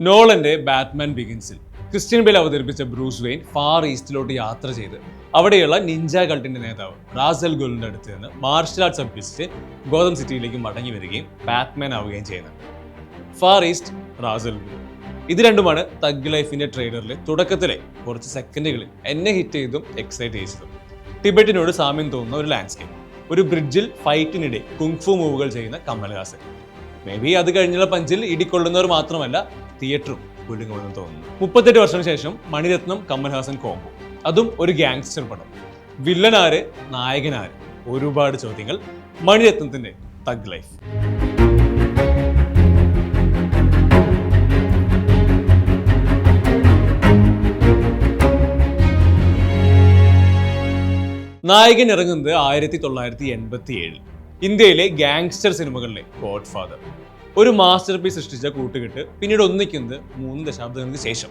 നോളന്റെ Batman ബിഗിൻസിൽ Christian ബേൽ അവതരിപ്പിച്ച Bruce vein far ഈസ്റ്റിലോട്ട് യാത്ര ചെയ്ത് അവിടെയുള്ള നിഞ്ച കൾട്ടിന്റെ നേതാവ് റാസൽ ഗുലിന്റെ അടുത്ത് നിന്ന് മാർഷൽ ആർട്സ് അഭ്യസിച്ച് ഗോതം സിറ്റിയിലേക്ക് മടങ്ങി വരികയും ബാറ്റ്മാൻ ആവുകയും ചെയ്യുന്നുണ്ട് ഫാർ ഈസ്റ്റ് റാസൽ ഗുൽ ഇത് രണ്ടുമാണ് തഗ് ലൈഫിന്റെ ട്രെയിലറിലെ തുടക്കത്തിലെ കുറച്ച് സെക്കൻഡുകളിൽ എന്നെ ഹിറ്റ് ചെയ്തും എക്സൈറ്റ് ചെയ്തതും. ടിബറ്റിനോട് സാമ്യം തോന്നുന്ന ഒരു ലാൻഡ്സ്കേപ്പ് ഒരു ബ്രിഡ്ജിൽ ഫൈറ്റിനിടെ കുങ്ഫു മൂവുകൾ ചെയ്യുന്ന കമൽഹാസൻ. മേ ബി അത് കഴിഞ്ഞുള്ള പഞ്ചിൽ ഇടിക്കൊള്ളുന്നവർ മാത്രമല്ല തിയേറ്ററും കുലുങ്ങുമെന്ന് തോന്നുന്നു. മുപ്പത്തെട്ട് വർഷത്തിന് ശേഷം മണിരത്നം കമൽഹാസൻ കോംബോ. അതും ഒരു ഗ്യാങ്സ്റ്റർ പടം. വില്ലനാര് നായകനാര്? ഒരുപാട് ചോദ്യങ്ങൾ. മണിരത്നത്തിന്റെ തഗ് ലൈഫ് നായകൻ ഇറങ്ങുന്നത് ആയിരത്തി തൊള്ളായിരത്തി എൺപത്തി ഏഴിൽ ഇന്ത്യയിലെ ഗാങ്സ്റ്റർ സിനിമകളിലെ ഗോഡ് ഫാദർ ഒരു മാസ്റ്റർ പീസ് സൃഷ്ടിച്ച കൂട്ടുകെട്ട് പിന്നീട് ഒന്നിക്കുന്നത് മൂന്ന് ദശാബ്ദങ്ങൾക്ക് ശേഷം.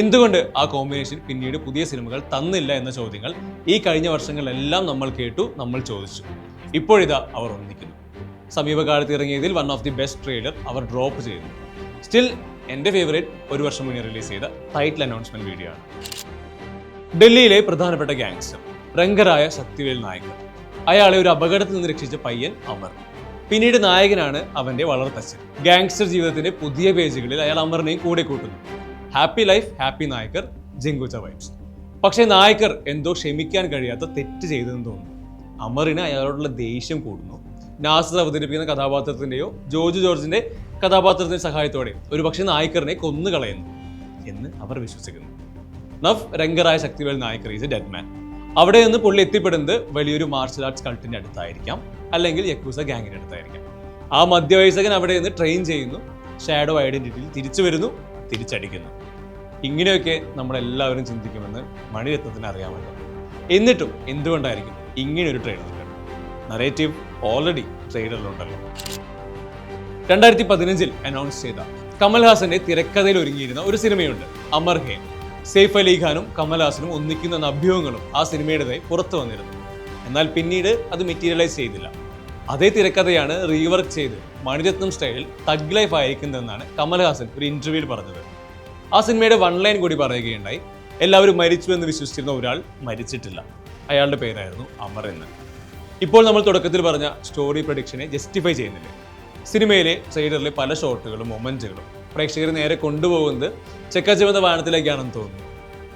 എന്തുകൊണ്ട് ആ കോമ്പിനേഷൻ പിന്നീട് പുതിയ സിനിമകൾ തന്നില്ല എന്ന ചോദ്യങ്ങൾ ഈ കഴിഞ്ഞ വർഷങ്ങളിലെല്ലാം നമ്മൾ കേട്ടു നമ്മൾ ചോദിച്ചു. ഇപ്പോഴിതാ അവർ ഒന്നിക്കുന്നു. സമീപകാലത്ത് ഇറങ്ങിയതിൽ one of the best trailer our drop ചെയ്യുന്നു സ്റ്റിൽ എന്റെ ഫേവറേറ്റ് ഒരു വർഷം മുന്നേ റിലീസ് ചെയ്ത ടൈറ്റിൽ അനൗൺസ്മെന്റ് വീഡിയോ ആണ്. ഡൽഹിയിലെ പ്രധാനപ്പെട്ട ഗാങ്സ്റ്റർ രംഗരായ ശക്തിവേൽ നായകൻ. അയാളെ ഒരു അപകടത്തിൽ നിന്ന് രക്ഷിച്ച പയ്യൻ അമർ. പിന്നീട് നായകനാണ് അവന്റെ വളർത്തച്ഛൻ. ഗാങ്സ്റ്റർ ജീവിതത്തിന്റെ പുതിയ പേജുകളിൽ അയാൾ അമറിനെയും കൂടെ കൂട്ടുന്നു. ഹാപ്പി ലൈഫ് ഹാപ്പി നായകർ ജിങ്കുച്ച വൈബ്സ് പക്ഷേ നായകർ എന്തോ ക്ഷമിക്കാൻ കഴിയാത്ത തെറ്റ് ചെയ്തെന്ന് തോന്നുന്നു. അമറിന് അയാളോടുള്ള ദേഷ്യം കൂടുന്നു. നാസർ അവതരിപ്പിക്കുന്ന കഥാപാത്രത്തിന്റെയോ ജോർജ് ജോർജിന്റെ കഥാപാത്രത്തിന്റെ സഹായത്തോടെ ഒരുപക്ഷെ നായക്കറിനെ കൊന്നുകളയുന്നു എന്ന് അവർ വിശ്വസിക്കുന്നു. നഫ് Rangaraya Sakthivel Naicker is a dead man അവിടെ നിന്ന് പുള്ളി എത്തിപ്പെടുന്നത് വലിയൊരു മാർഷൽ ആർട്സ് കൾട്ടിന്റെ അടുത്തായിരിക്കാം. അല്ലെങ്കിൽ യക്കൂസ ഗാങ്ങിന്റെ അടുത്തായിരിക്കാം. ആ മധ്യവയസ്കൻ അവിടെ നിന്ന് ട്രെയിൻ ചെയ്യുന്നു. ഷാഡോ ഐഡന്റിറ്റിയിൽ തിരിച്ചു വരുന്നു തിരിച്ചടിക്കുന്നു. ഇങ്ങനെയൊക്കെ നമ്മളെല്ലാവരും ചിന്തിക്കുമെന്ന് മണിരത്നത്തിന് അറിയാമല്ലോ. എന്നിട്ടും എന്തുകൊണ്ടായിരിക്കും ഇങ്ങനെ ഒരു ട്രെയിലർ നറേറ്റീവ് ഓൾറെഡി ട്രെയിലറിലുണ്ടല്ലോ രണ്ടായിരത്തി പതിനഞ്ചിൽ അനൗൺസ് ചെയ്ത കമൽഹാസന്റെ തിരക്കഥയിൽ ഒരുങ്ങിയിരുന്ന ഒരു സിനിമയുണ്ട് അമർ ഹേം. സെയ്ഫ് അലി ഖാനും കമൽഹാസനും ഒന്നിക്കുന്ന അഭ്യൂഹങ്ങളും ആ സിനിമയുടേതായി പുറത്തു വന്നിരുന്നു. എന്നാൽ പിന്നീട് അത് മെറ്റീരിയലൈസ് ചെയ്തില്ല. അതേ തിരക്കഥയാണ് റീവർക്ക് ചെയ്ത് മണിരത്നം സ്റ്റൈലിൽ തഗ് ലൈഫ് ആയിരിക്കുന്നതെന്നാണ് കമൽഹാസൻ ഒരു ഇന്റർവ്യൂവിൽ പറഞ്ഞത്. ആ സിനിമയുടെ വൺ ലൈൻ കൂടി പറയുകയുണ്ടായി എല്ലാവരും മരിച്ചു എന്ന് വിശ്വസിച്ചിരുന്ന ഒരാൾ മരിച്ചിട്ടില്ല. അയാളുടെ പേരായിരുന്നു അമർ എന്ന്. ഇപ്പോൾ നമ്മൾ തുടക്കത്തിൽ പറഞ്ഞ സ്റ്റോറി പ്രൊഡിക്ഷനെ ജസ്റ്റിഫൈ ചെയ്യുന്നില്ലേ? സിനിമയിലെ ട്രെയിലറിലെ പല ഷോട്ടുകളും മൊമെന്റുകളും പ്രേക്ഷകർ നേരെ കൊണ്ടുപോകുന്നത് ചെക്കച്ചവന്ന വാഹനത്തിലേക്കാണെന്ന് തോന്നുന്നു.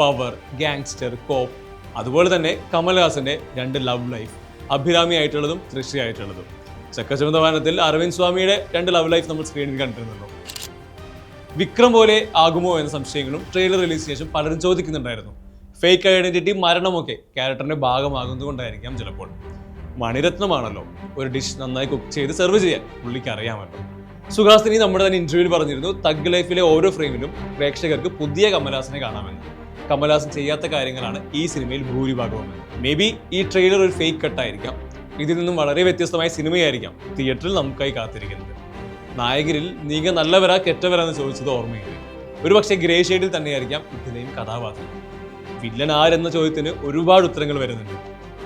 പവർ ഗാങ്സ്റ്റർ കോപ്പ് അതുപോലെ തന്നെ കമൽഹാസന്റെ രണ്ട് ലവ് ലൈഫ് അഭിരാമി ആയിട്ടുള്ളതും തൃശ്ശിയായിട്ടുള്ളതും ചക്കച്ചുമന്ത വാഹനത്തിൽ അരവിന്ദ് സ്വാമിയുടെ രണ്ട് ലവ് ലൈഫ് നമ്മൾ സ്ക്രീനിൽ കണ്ടിരുന്നുള്ളൂ വിക്രം പോലെ ആകുമോ എന്ന സംശയങ്ങളും ട്രെയിലർ റിലീസ് ശേഷം പലരും ചോദിക്കുന്നുണ്ടായിരുന്നു. ഫേക്ക് ഐഡന്റിറ്റി മരണമൊക്കെ ക്യാരക്ടറിന്റെ ഭാഗമാകുന്നതുകൊണ്ടായിരിക്കാം ചിലപ്പോൾ. മണിരത്നമാണല്ലോ ഒരു ഡിഷ് നന്നായി കുക്ക് ചെയ്ത് സെർവ് ചെയ്യാൻ പുള്ളിക്ക് അറിയാമല്ലോ സുഹാസിനി നമ്മുടെ തന്നെ ഇന്റർവ്യൂവിൽ പറഞ്ഞിരുന്നു തഗ് ലൈഫിലെ ഓരോ ഫ്രെയിമിലും പ്രേക്ഷകർക്ക് പുതിയ കമലഹാസനെ കാണാമെന്ന്. കമലഹാസൻ ചെയ്യാത്ത കാര്യങ്ങളാണ് ഈ സിനിമയിൽ ഭൂരിഭാഗവും മേ ബി ഈ ട്രെയിലർ ഒരു ഫേക്ക് കട്ടായിരിക്കാം ഇതിൽ നിന്നും വളരെ വ്യത്യസ്തമായ സിനിമയായിരിക്കാം തിയേറ്ററിൽ നമുക്കായി കാത്തിരിക്കുന്നത്. നായകരിൽ നീങ്ങ നല്ലവരാ കെട്ടവരാ എന്ന് ചോദിച്ചത് ഓർമ്മയില്ല? ഒരുപക്ഷെ ഗ്രേ ഷെയ്ഡിൽ തന്നെയായിരിക്കാം ഇതിലെയും കഥാപാത്രം. വില്ലൻ ആരെന്ന ചോദ്യത്തിന് ഒരുപാട് ഉത്തരങ്ങൾ വരുന്നുണ്ട്.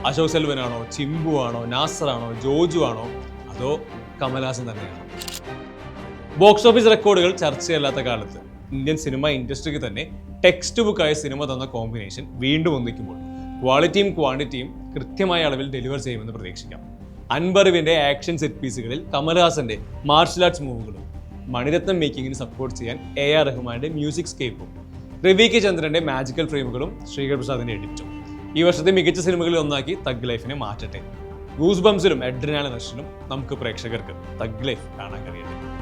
അശോക് സെൽവനാണോ ചിമ്പു ആണോ നാസർ ആണോ ജോജു ആണോ അതോ കമലാസൻ തന്നെയാണോ? ബോക്സ് ഓഫീസ് റെക്കോർഡുകൾ ചർച്ചയല്ലാത്ത കാലത്ത് ഇന്ത്യൻ സിനിമ ഇൻഡസ്ട്രിക്ക് തന്നെ ടെക്സ്റ്റ് ബുക്കായ സിനിമ തന്ന കോമ്പിനേഷൻ വീണ്ടും ഒന്നിക്കുമ്പോൾ ക്വാളിറ്റിയും ക്വാണ്ടിറ്റിയും കൃത്യമായ അളവിൽ ഡെലിവർ ചെയ്യുമെന്ന് പ്രതീക്ഷിക്കാം. അൻബറിവിന്റെ ആക്ഷൻ സെറ്റ് പീസുകളിൽ കമൽഹാസന്റെ മാർഷൽ ആർട്സ് മൂവുകളും മണിരത്നം മേക്കിങ്ങിന് സപ്പോർട്ട് ചെയ്യാൻ എ ആർ റഹ്മാന്റെ മ്യൂസിക് സ്കേപ്പും രവി കെ ചന്ദ്രന്റെ മാജിക്കൽ ഫ്രെയിമുകളും ശ്രീകർ പ്രസാദിന്റെ എഡിറ്റും ഈ വർഷത്തെ മികച്ച സിനിമകളിൽ ഒന്നാക്കി തഗ് ലൈഫിനെ മാറ്റട്ടെ. ഗൂസ് ബംസിലും എഡ്രിനാല റഷിലും നമുക്ക് പ്രേക്ഷകർക്ക് തഗ് ലൈഫ് കാണാൻ കഴിയട്ടെ.